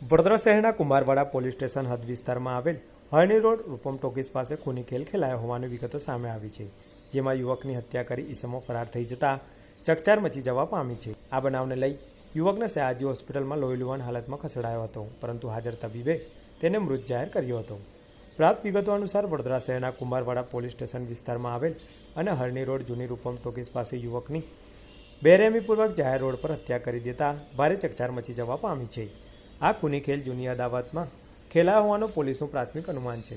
વડોદરા શહેરના Kumbharwada police station હદ વિસ્તારમાં આવેલ હરણી રોડ રૂપમ ટોકીસ પાસે ખૂની ખેલ ખેલાયો હોવાની વિગતો સામે આવી છે, જેમાં યુવકની હત્યા કરી ઈસમો ફરાર થઈ જતા ચકચાર મચી જવા પામી છે. આ બનાવને લઈ યુવકને સયાજી હોસ્પિટલમાં લોહી લુવાન હાલતમાં ખસેડાયો હતો, પરંતુ હાજર તબીબે તેને મૃત જાહેર કર્યો હતો. પ્રાપ્ત વિગતો અનુસાર વડોદરા શહેરના કુંભારવાડા પોલીસ સ્ટેશન વિસ્તારમાં આવેલ અને હરણી રોડ જૂની રૂપમ ટોકીસ પાસે યુવકની બેરેમીપૂર્વક જાહેર રોડ પર હત્યા કરી દેતા ભારે ચકચાર મચી જવા પામી છે. આ ખૂની ખેલ જૂની અદાવતમાં ખેલાયો હોવાનું પોલીસનું પ્રાથમિક અનુમાન છે.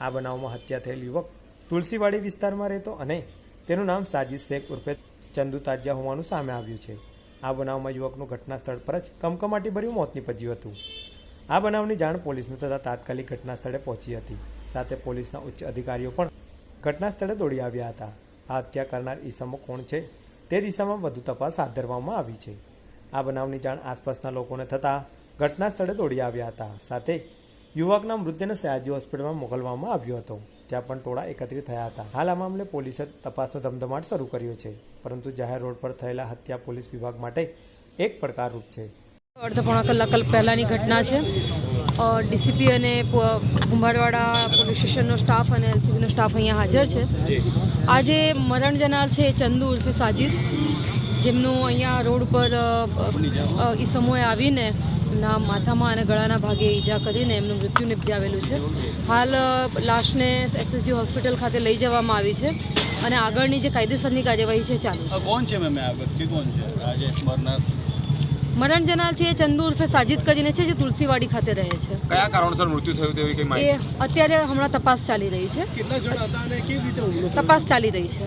આ બનાવમાં હત્યા થયેલ યુવક તુલસીવાડી વિસ્તારમાં રહેતો અને તેનું નામ સાજિદ શેખ ઉર્ફે ચંદુ તાજિયા હોવાનું સામે આવ્યું છે. આ બનાવમાં યુવકનું ઘટના સ્થળ પર જ કમકમાટીભર્યું મોત નીપજ્યું હતું. આ બનાવની જાણ પોલીસને થતાં તાત્કાલિક ઘટના સ્થળે પહોંચી હતી. સાથે પોલીસના ઉચ્ચ અધિકારીઓ પણ ઘટના સ્થળે દોડી આવ્યા હતા. આ હત્યા કરનાર ઈસમો કોણ છે તે દિશામાં વધુ તપાસ હાથ ધરવામાં આવી છે. આ બનાવની જાણ આસપાસના લોકોને થતાં ઘટના સ્થળે દોડી આવ્યા હતા. સાથે યુવકના મૃતદેહને સયાજી હોસ્પિટલમાં મોકલવામાં આવ્યો હતો. ત્યાં પણ ટોળા એકત્રિત થયા હતા. હાલ આ મામલે પોલીસે તપાસનો ધમધમાટ શરૂ કર્યો છે. પરંતુ જાહેર રોડ પર થયેલા હત્યા પોલીસ વિભાગ માટે એક પડકારરૂપ છે. અડધા પોણા કલાક પહેલાંની ઘટના છે. ડીસીપી અને કુંભારવાડા પોલીસ સ્ટેશનનો સ્ટાફ અને એલસીબીનો સ્ટાફ અહીંયા હાજર છે. આજે મરણ જનાર છે એ ચંદુ ઉર્ફે સાજિદ. જેમનું અહીંયા રોડ ઉપર એ અ, ઈસમોએ આવીને એમના માથામાં અને ગળાના ભાગે ઈજા કરીને એમનું મૃત્યુ નિપજાવેલું છે. હાલ લાશને એસએસજી હોસ્પિટલ ખાતે લઈ જવામાં આવી છે અને આગળની જે કાયદેસરની કાર્યવાહી છે ચાલુ છે. કોણ છે મેમ આ વ્યક્તિ કોણ છે? આજે મરનાર મરણ જનાર છે એ ચંદુ ઉર્ફે સાજિદ કરીને છે જે તુલસીવાડી ખાતે રહે છે. કયા કારણસર મૃત્યુ થયું તેવી કઈ એ માહિતી? અત્યારે હમણાં તપાસ ચાલી રહી છે. કેટલા જણા હતા અને કેવી રીતે તપાસ ચાલી રહી છે.